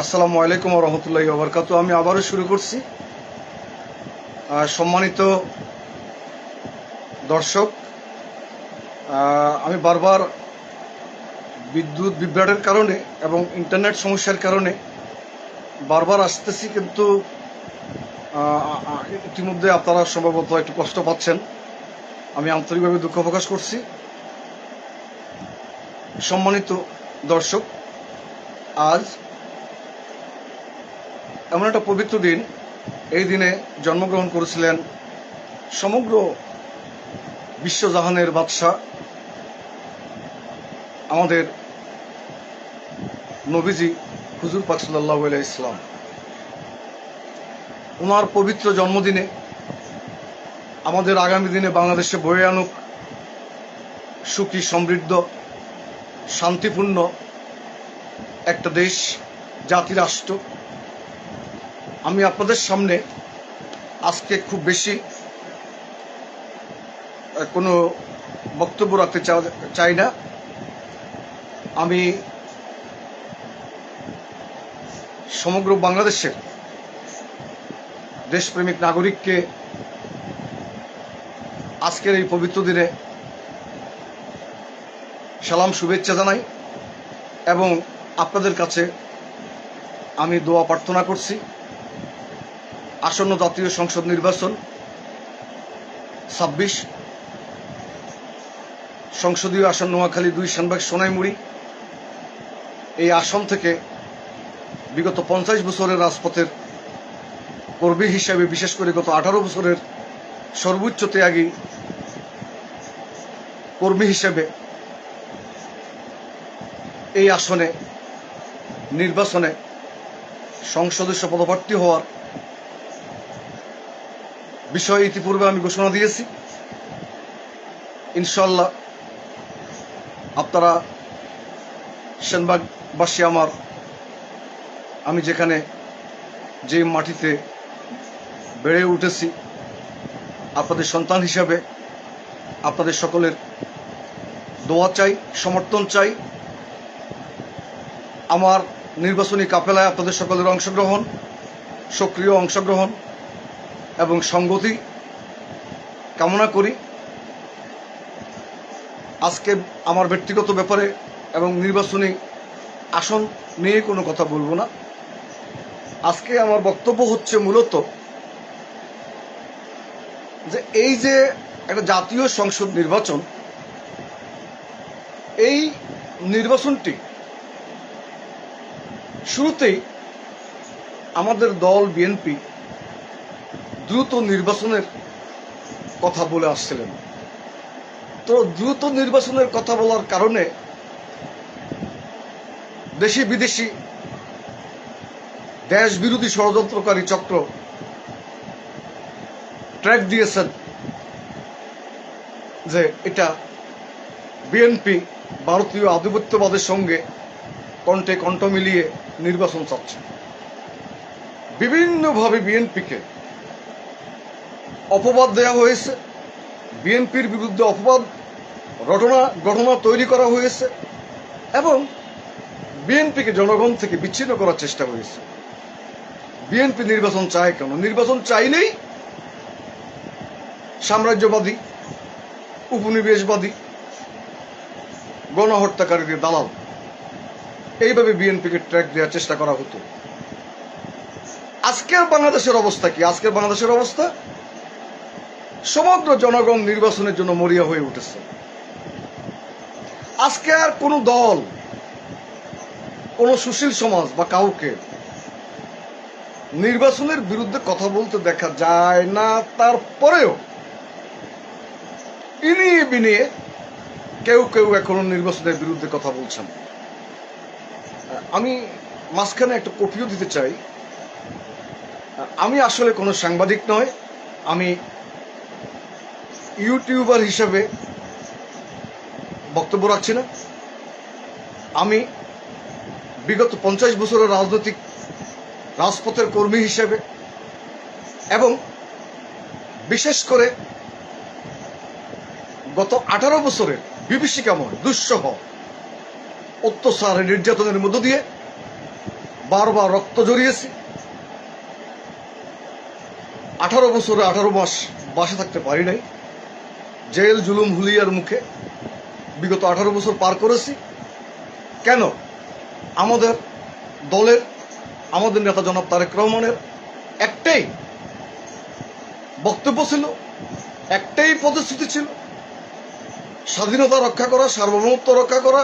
আসসালামু আলাইকুম রহমতুল্লাহ ওবরকাত আমি আবারও শুরু করছি। সম্মানিত দর্শক আমি বারবার বিদ্যুৎ বিভ্রাটের কারণে এবং ইন্টারনেট সমস্যার কারণে বারবার আসতেছি, কিন্তু ইতিমধ্যে আপনারা সম্ভবত একটু কষ্ট পাচ্ছেন। আমি আন্তরিকভাবে দুঃখ প্রকাশ করছি। সম্মানিত দর্শক, আজ এমন একটা পবিত্র দিন। এই দিনে জন্মগ্রহণ করেছিলেন সমগ্র বিশ্বজাহানের বাদশাহ, আমাদের নবীজি হুজুর পাক সাল্লাহ ইসলাম ওনার পবিত্র জন্মদিনে, আমাদের আগামী দিনে বাংলাদেশে বয়ে আনুক সুখী, সমৃদ্ধ, শান্তিপূর্ণ একটা দেশ জাতি রাষ্ট্র আমি আপনাদের সামনে আজকে খুব বেশি কোনো বক্তব্য রাখতে চাই না। আমি সমগ্র বাংলাদেশের দেশপ্রেমিক নাগরিককে আজকের এই পবিত্র দিনে সালাম, শুভেচ্ছা জানাই এবং আপনাদের কাছে আমি দোয়া প্রার্থনা করছি। আসন্ন জাতীয় সংসদ নির্বাচন, ছাব্বিশ। সংসদীয় আসন নোয়াখালী দুই, সানবাগ, সোনাইমুড়ি। এই আসন থেকে বিগত পঞ্চাশ বছরের রাজপথের কর্মী হিসাবে, বিশেষ করে গত আঠারো বছরের সর্বোচ্চ ত্যাগী কর্মী হিসেবে এই আসনে নির্বাচনে সংসদস্য পদপ্রার্থী হওয়ার বিষয়ে ইতিপূর্বে আমি ঘোষণা দিয়েছি। ইনশাল্লাহ আপনারা সেনবাগবাসী আমার, আমি যেখানে যে মাটিতে বেড়ে উঠেছি, আপনাদের সন্তান হিসাবে আপনাদের সকলের দোয়া চাই, সমর্থন চাই। আমার নির্বাচনী কাপেলায় আপনাদের সকলের অংশগ্রহণ, সক্রিয় অংশগ্রহণ। এবং সঙ্গতি কামনা করি। আজকে আমার ব্যক্তিগত ব্যাপারে এবং নির্বাচনী আসন নিয়ে কোনো কথা বলব না। আজকে আমার বক্তব্য হচ্ছে মূলত যে এই যে একটা জাতীয় সংসদ নির্বাচন, এই নির্বাচনটি শুরুতেই আমাদের দল, বিএনপি দ্রুত নির্বাচনের কথা বলে আসছিলেন। তো দ্রুত নির্বাচনের কথা বলার কারণে দেশি বিদেশি দেশ বিরোধী ষড়যন্ত্রকারী চক্র ট্র্যাক দিয়েছেন যে এটা বিএনপি ভারতীয় আধিপত্যবাদের সঙ্গে কণ্ঠে কণ্ঠ মিলিয়ে নির্বাচন চাচ্ছে। বিভিন্নভাবে বিএনপিকে অপবাদ দেওয়া হয়েছে। বিএনপির বিরুদ্ধে অপবাদ ঘটনা ঘটনা তৈরি করা হয়েছে এবং বিএনপিকে জনগণ থেকে বিচ্ছিন্ন করার চেষ্টা হয়েছে। বিএনপি নির্বাচন চায় কেন? নির্বাচন চাইলেই সাম্রাজ্যবাদী, উপনিবেশবাদী, গণহত্যাকারীদের দালাল। এইভাবে বিএনপিকে ট্র্যাক দেওয়ার চেষ্টা করা হতো। আজকের বাংলাদেশের অবস্থা কি? আজকের বাংলাদেশের অবস্থা সমগ্র জনগণ নির্বাচনের জন্য মরিয়া হয়ে উঠেছে। আজকে আর কোনো দল, কোনো সুশীল সমাজ বা কাউকে নির্বাচনের বিরুদ্ধে কথা বলতে দেখা যায় না, তারপরেও ইনিয়ে বিনিয়ে কেউ কেউ এখনও নির্বাচনের বিরুদ্ধে কথা বলছেন আমি মাঝখানে একটা কপিও দিতে চাই। আমি আসলে কোনো সাংবাদিক নয়, আমি ইউটিউবার হিসেবে বক্তব্য রাখছি না। আমি বিগত পঞ্চাশ বছরের রাজনৈতিক রাজপথের কর্মী হিসেবে এবং বিশেষ করে গত আঠারো বছরের বিভীষিকাময় দুঃসহ অত্যাচার, নির্যাতনের মধ্য দিয়ে বারবার রক্ত জড়িয়েছি আঠারো বছরে আঠারো মাস বাসে থাকতে পারি নাই। জেল, জুলুম হুলিয়ার মুখে বিগত আঠারো বছর পার করেছি। কেন? আমাদের দলের, আমাদের নেতা জনাব তারেক রহমানের একটাই বক্তব্য ছিল, একটাই প্রতিশ্রুতি ছিল, স্বাধীনতা রক্ষা করা, সার্বভৌমত্ব রক্ষা করা,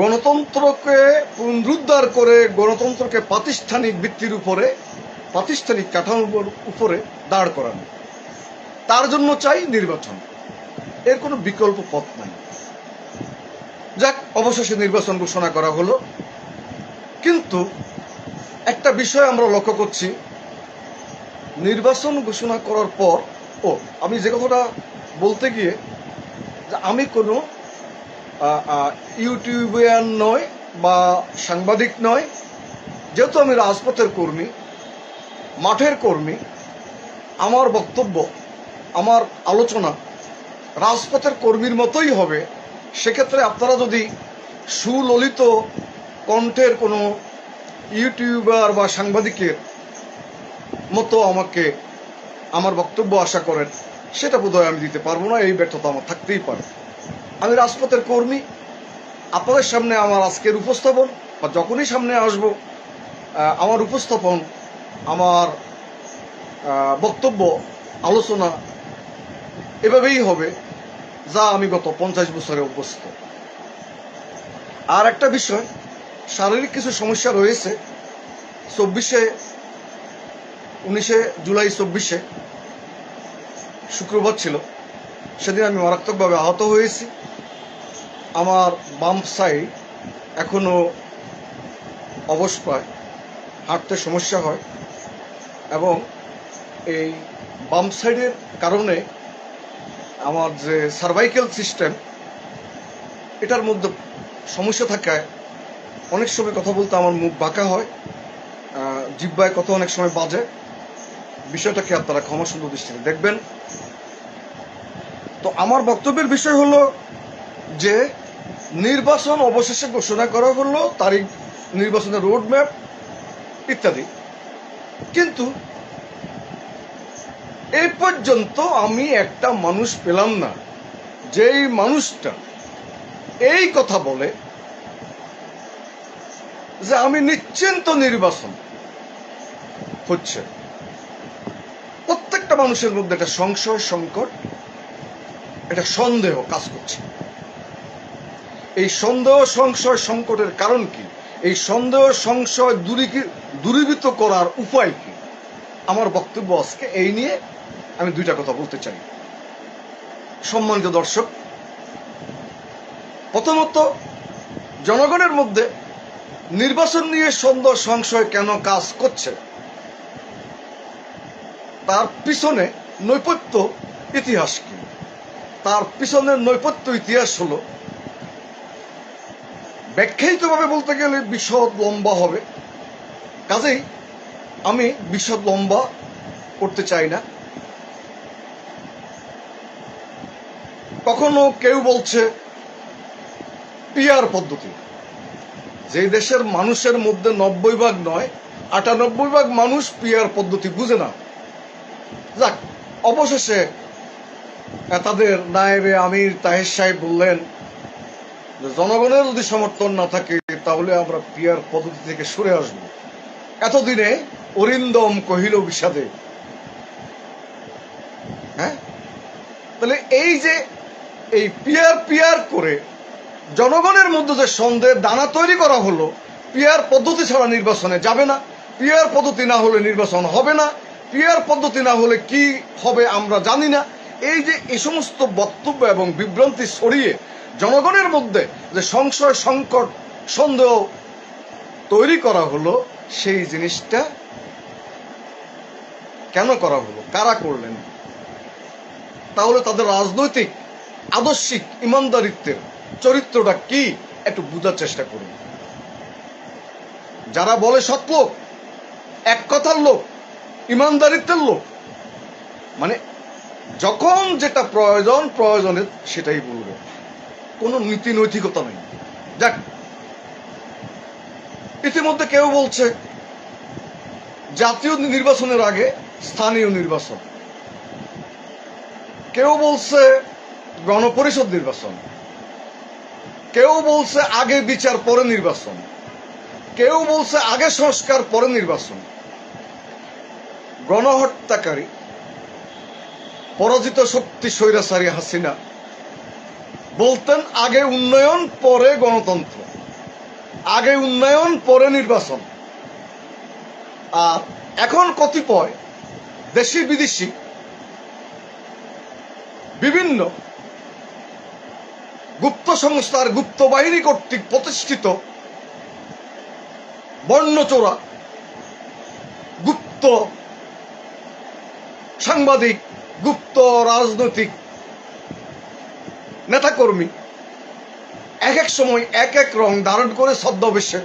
গণতন্ত্রকে পুনরুদ্ধার করে, গণতন্ত্রকে প্রাতিষ্ঠানিক ভিত্তির উপরে, প্রাতিষ্ঠানিক কাঠামোর উপরে দাঁড় করানো। তার জন্য চাই নির্বাচন। এর কোনো বিকল্প পথ নাই। যাক, অবশেষে নির্বাচন ঘোষণা করা হলো। কিন্তু একটা বিষয় আমরা লক্ষ্য করছি। নির্বাচন ঘোষণা করার পর, ও, আমি যে কথাটা বলতে গিয়ে যে আমি কোনো ইউটিউবিয়ান নয় বা সাংবাদিক নয়। যেহেতু আমি রাজপথের কর্মী, মাঠের কর্মী, আমার বক্তব্য আমার আলোচনা রাজপথের কর্মীর মতোই হবে। সেক্ষেত্রে আপনারা যদি সুললিত কণ্ঠের কোনো ইউটিউবার বা সাংবাদিকের মতো আমাকে, আমার বক্তব্য আশা করেন, সেটা বোধহয় আমি দিতে পারব না, এই ব্যর্থতা আমার থাকতেই পারে। আমি রাজপথের কর্মী, আপনাদের সামনে আমার আজকের উপস্থাপন, বা যখনই সামনে আসব আমার উপস্থাপন, আমার বক্তব্য, আলোচনা এভাবেই হবে, যা আমি গত পঞ্চাশ বছরে অভ্যস্ত। আর একটা বিষয়, শারীরিক কিছু সমস্যা রয়েছে। চব্বিশে, উনিশে জুলাই চব্বিশে শুক্রবার ছিল, সেদিন আমি মারাত্মকভাবে আহত হয়েছি। আমার বাম সাইড এখনও অবশ পায় হাঁটতে সমস্যা হয় এবং এই বাম সাইডের কারণে আমার যে সার্ভাইকেল সিস্টেম এটার মধ্যে সমস্যা থাকায় অনেক সময় কথা বলতে আমার মুখ বাঁকা হয় জিব্বায় কথা অনেক সময় বাজে। বিষয়টাকে আপনারা ক্ষমা সুন্দর দৃষ্টিতে দেখবেন। তো আমার বক্তব্যের বিষয় হলো যে, নির্বাচন অবশেষে ঘোষণা করা হলো তারিখ, নির্বাচনের রোড ম্যাপ ইত্যাদি। কিন্তু এই পর্যন্ত আমি একটা মানুষ পেলাম না। যেই মানুষটা এই কথা বলে যে আমি নিশ্চিন্ত নির্বাচন হচ্ছে। প্রত্যেকটা মানুষের মধ্যে একটা সংশয়, সংকট, একটা সন্দেহ কাজ করছে। এই সন্দেহ, সংশয়, সংকটের কারণ কি? এই সন্দেহ, সংশয় দূরী- দূরীভূত করার উপায় কি? আমার বক্তব্য আজকে এই নিয়ে আমি দুইটা কথা বলতে চাই। সম্মানিত দর্শক, প্রথমত, জনগণের মধ্যে নির্বাচন নিয়ে সন্দেহ, সংশয় কেন কাজ করছে তার পিছনে নৈপথ্য ইতিহাস কি? তার পিছনের নৈপথ্য ইতিহাস হলো, ব্যাখ্যায়িতভাবে বলতে গেলে বিশদ লম্বা হবে। কাজেই আমি বিশদ লম্বা করতে চাই না। কখনো কেউ বলছে পিয়ার পদ্ধতি। যে দেশের মানুষের মধ্যে নব্বই ভাগ নয়, আটানব্বই ভাগ মানুষ পিয়ার পদ্ধতি বুঝে না। যাক, অবশেষে তাদের নায়েবে আমির তাহের সাহেব বললেন, যে জনগণের যদি সমর্থন না থাকে, তাহলে আমরা পিয়ার পদ্ধতি থেকে সরে আসব। এতদিনে অরিন্দম কহিল বিষাদে হ্যাঁ? তাহলে এই যে এই পিয়ার পিয়ার করে জনগণের মধ্যে যে সন্দেহের দানা তৈরি করা হলো, পিয়ার পদ্ধতি ছাড়া নির্বাচনে যাবে না, পিয়ার পদ্ধতি না হলে নির্বাচন হবে না, পিয়ার পদ্ধতি না হলে কি হবে আমরা জানি না। এই যে এই সমস্ত বক্তব্য এবং বিভ্রান্তি ছড়িয়ে জনগণের মধ্যে যে সংশয়, সংকট, সন্দেহ তৈরি করা হলো, সেই জিনিসটা কেন করা হলো? কারা করলেন? তাহলে তাদের রাজনৈতিক আদর্শিক ইমানদারিত্বের চরিত্রটা কি, একটু বোঝার চেষ্টা করুন। যারা বলে সৎ লোক, এক কথার লোক, ইমানদারিত্বের লোক মানে যখন যেটা প্রয়োজন প্রয়োজনে সেটাই বলবে। কোনো নীতি নৈতিকতা নেই। যাক, ইতিমধ্যে কেউ বলছে, জাতীয় নির্বাচনের আগে স্থানীয় নির্বাচন। কেউ বলছে গণপরিষদ নির্বাচন। কেউ বলছে আগে বিচার, পরে নির্বাচন। কেউ বলছে আগে সংস্কার, পরে নির্বাচন। গণহত্যাকারী, পরাজিত শক্তি স্বৈরাচারী হাসিনা বলতেন, আগে উন্নয়ন, পরে গণতন্ত্র। আগে উন্নয়ন, পরে নির্বাচন। আর এখন কতিপয় দেশি বিদেশি বিভিন্ন গুপ্ত সংস্থার গুপ্ত বাহিনী কর্তৃক প্রতিষ্ঠিত বর্ণচোরা গুপ্ত সাংবাদিক, গুপ্ত রাজনৈতিক নেতাকর্মী, এক এক সময় এক এক রং ধারণ করে ছদ্মবেশে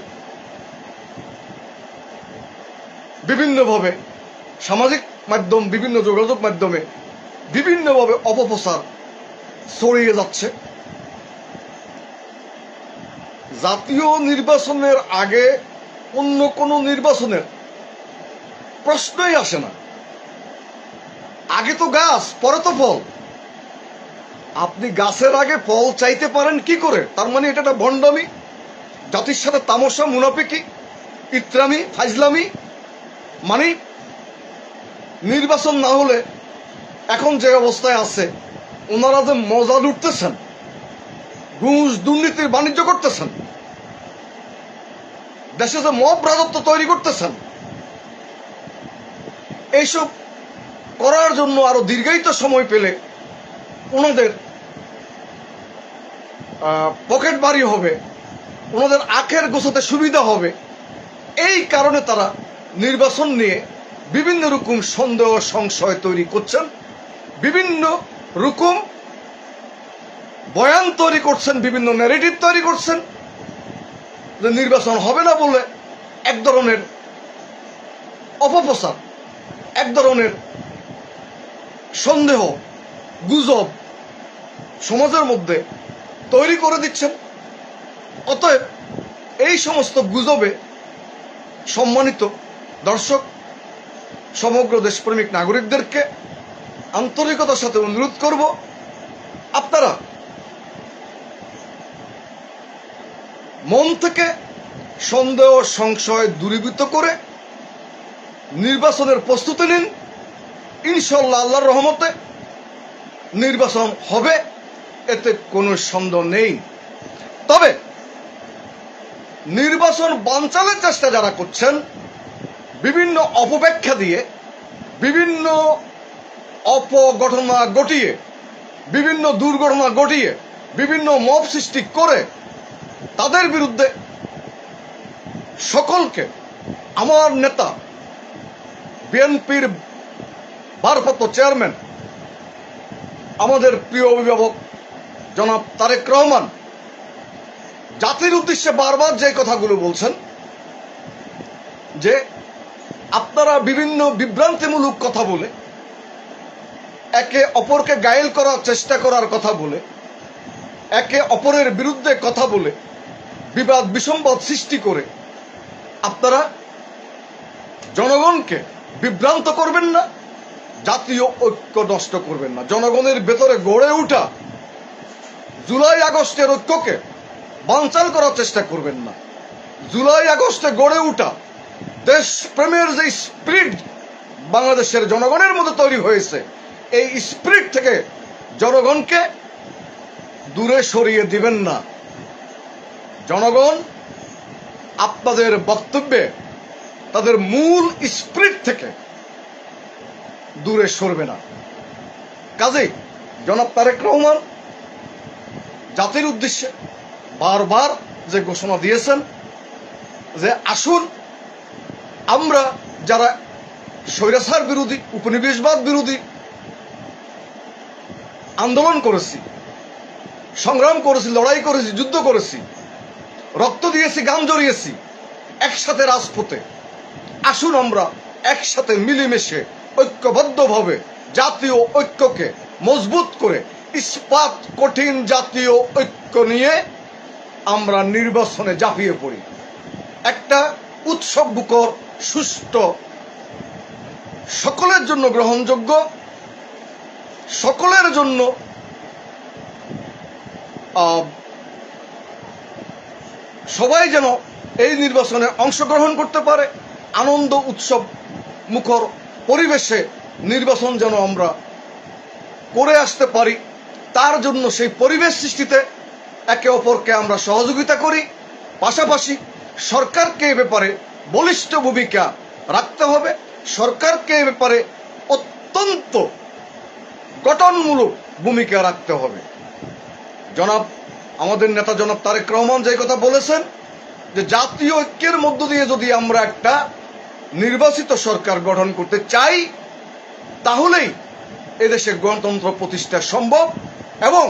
বিভিন্নভাবে সামাজিক মাধ্যম, বিভিন্ন যোগাযোগ মাধ্যমে বিভিন্নভাবে অপপ্রচার ছড়িয়ে যাচ্ছে। জাতীয় নির্বাচনের আগে অন্য কোনো নির্বাচনের প্রশ্নই আসে না। আগে তো গাছ, পরে তো ফল। আপনি গাছের আগে ফল চাইতে পারেন কি করে? তার মানে এটা একটা ভণ্ডামি, জাতির সাথে তামসা, মুনাফিকি, ইত্রামি ফাইজলামি মানে নির্বাচন না হলে এখন যে অবস্থায় আছে, ওনারা যে মজা লুটতেছেন ঘুষ দুর্নীতির বাণিজ্য করতেছেন। দেশে যে মব রাজত্ব তৈরি করতেছেন। এইসব করার জন্য আরও দীর্ঘায়িত সময় পেলে ওনাদের পকেট বাড়ি হবে, ওনাদের আখের গোছাতে সুবিধা হবে। এই কারণে তারা নির্বাচন নিয়ে বিভিন্ন রকম সন্দেহ, সংশয় তৈরি করছেন। বিভিন্ন রকম বয়ান তৈরি করছেন, বিভিন্ন ন্যারেটিভ তৈরি করছেন। যে নির্বাচন হবে না বলে এক ধরনের অপপ্রচার, এক ধরনের সন্দেহ, গুজব সমাজের মধ্যে তৈরি করে দিচ্ছেন। অতএব এই সমস্ত গুজবে সম্মানিত দর্শক, সমগ্র দেশপ্রেমিক নাগরিকদেরকে আন্তরিকতার সাথে অনুরোধ করব, আপনারা মন থেকে সন্দেহ, সংশয় দূরীভূত করে নির্বাচনের প্রস্তুতি নিন। ইনশাল্লাহ আল্লাহর রহমতে নির্বাচন হবে, এতে কোনো সন্দেহ নেই। তবে নির্বাচন বানচালের চেষ্টা যারা করছেন, বিভিন্ন অপব্যাখ্যা দিয়ে, বিভিন্ন অপঘটনা ঘটিয়ে, বিভিন্ন দুর্ঘটনা ঘটিয়ে, বিভিন্ন মব সৃষ্টি করে তাদের বিরুদ্ধে সকলকে আমার নেতা, বিএনপির ভারপ্রাপ্ত চেয়ারম্যান, আমাদের প্রিয় অভিভাবক জনাব তারেক রহমান, জাতির উদ্দেশ্যে বারবার যে কথাগুলো বলছেন, যে আপনারা বিভিন্ন বিভ্রান্তিমূলক কথা বলে, একে অপরকে গায়েল করার চেষ্টা করার কথা বলে, একে অপরের বিরুদ্ধে কথা বলে বিবাদ বিসম্বাদ সৃষ্টি করে আপনারা জনগণকে বিভ্রান্ত করবেন না, জাতীয় ঐক্য নষ্ট করবেন না। জনগণের ভেতরে গড়ে ওঠা জুলাই আগস্টের ঐক্যকে বাঞ্চাল করার চেষ্টা করবেন না। জুলাই আগস্টে গড়ে ওঠা দেশ প্রেমের যে স্পিরিট বাংলাদেশের জনগণের মধ্যে তৈরি হয়েছে, এই স্পিরিট থেকে জনগণকে দূরে সরিয়ে দিবেন না। জনগণ আপনাদের বক্তব্যে তাদের মূল স্পিরিট থেকে দূরে সরবে না। কাজেই জনাব তারেক রহমান জাতির উদ্দেশ্যে বারবার যে ঘোষণা দিয়েছেন যে আসুন আমরা যারা স্বৈরাচার বিরোধী, উপনিবেশবাদ বিরোধী আন্দোলন করেছি, সংগ্রাম করেছি, লড়াই করেছি, যুদ্ধ করেছি রক্ত দিয়েছি, গান জড়িয়েছি, একসাথে রাজপথে। আসুন আমরা একসাথে মিলেমিশে, ঐক্যবদ্ধভাবে জাতীয় ঐক্যকে মজবুত করে, ইস্পাত কঠিন জাতীয় ঐক্য নিয়ে আমরা নির্বাচনে ঝাঁপিয়ে পড়ি। একটা উৎসব বুকর, সুষ্ঠ, সকলের জন্য গ্রহণযোগ্য, সকলের জন্য সবাই যেন এই নির্বাচনে অংশগ্রহণ করতে পারে। আনন্দ উৎসব মুখর পরিবেশে নির্বাচন যেন আমরা করে আসতে পারি, তার জন্য সেই পরিবেশ সৃষ্টিতে একে অপরকে আমরা সহযোগিতা করি। পাশাপাশি সরকারকে এ ব্যাপারে বলিষ্ঠ ভূমিকা রাখতে হবে। সরকারকে এ ব্যাপারে অত্যন্ত গঠনমূলক ভূমিকা রাখতে হবে। জনাব আমাদের নেতা জনাব তারেক রহমান যে কথা বলেছেন, যে জাতীয় ঐক্যের মধ্য দিয়ে যদি আমরা একটা নির্বাচিত সরকার গঠন করতে চাই, তাহলেই এদেশে গণতন্ত্র প্রতিষ্ঠা সম্ভব এবং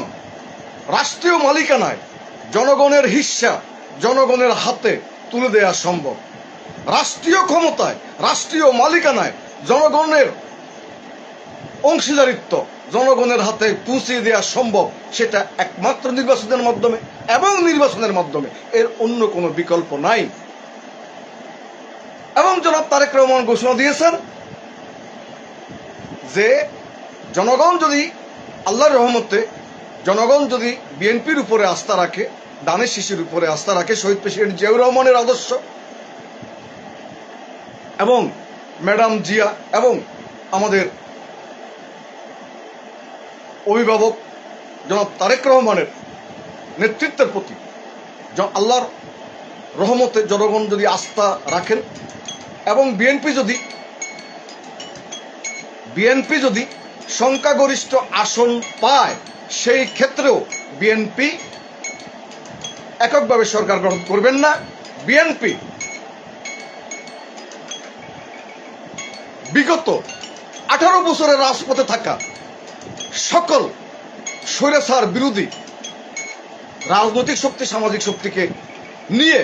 রাষ্ট্রীয় মালিকানায় জনগণের হিস্সা, জনগণের হাতে তুলে দেওয়া সম্ভব। রাষ্ট্রীয় ক্ষমতায়, রাষ্ট্রীয় মালিকানায় জনগণের অংশীদারিত্ব জনগণের হাতে পৌঁছে দেওয়া সম্ভব, সেটা একমাত্র নির্বাচনের মাধ্যমে এবং নির্বাচনের মাধ্যমে। এর অন্য কোনো বিকল্প নাই। এবং জনাব তারেক রহমান ঘোষণা দিয়েছেন যে, জনগণ যদি আল্লাহর রহমতে, জনগণ যদি বিএনপির উপরে আস্থা রাখে দানের শিশুর উপরে আস্থা রাখে, শহীদ প্রেসিডেন্ট জিয়াউর রহমানের আদর্শ, এবং ম্যাডাম জিয়া এবং আমাদের অভিভাবক জনাব তারেক রহমানের নেতৃত্বের প্রতি আল্লাহর রহমতে জনগণ যদি আস্থা রাখেন এবং বিএনপি যদি বিএনপি যদি সংখ্যাগরিষ্ঠ আসন পায়, সেই ক্ষেত্রেও বিএনপি এককভাবে সরকার গ্রহণ করবেন না। বিএনপি বিগত আঠারো বছরের রাজপথে থাকা সকল স্বৈরাচার বিরোধী রাজনৈতিক শক্তি, সামাজিক শক্তিকে নিয়ে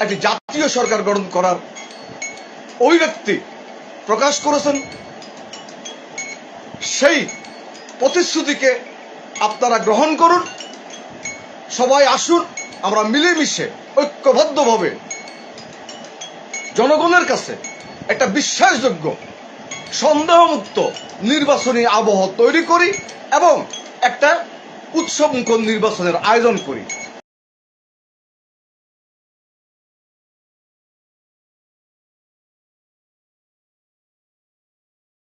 একটি জাতীয় সরকার গঠন করার অভিব্যক্তি প্রকাশ করেছেন। সেই প্রতিশ্রুতিকে আপনারা গ্রহণ করুন, সবাই আসুন, আমরা মিলেমিশে, ঐক্যবদ্ধভাবে জনগণের কাছে একটা বিশ্বাসযোগ্য সন্দেহমুক্ত নির্বাচনী আবহ তৈরি করি এবং একটা উৎসবমুখর নির্বাচনের আয়োজন করি।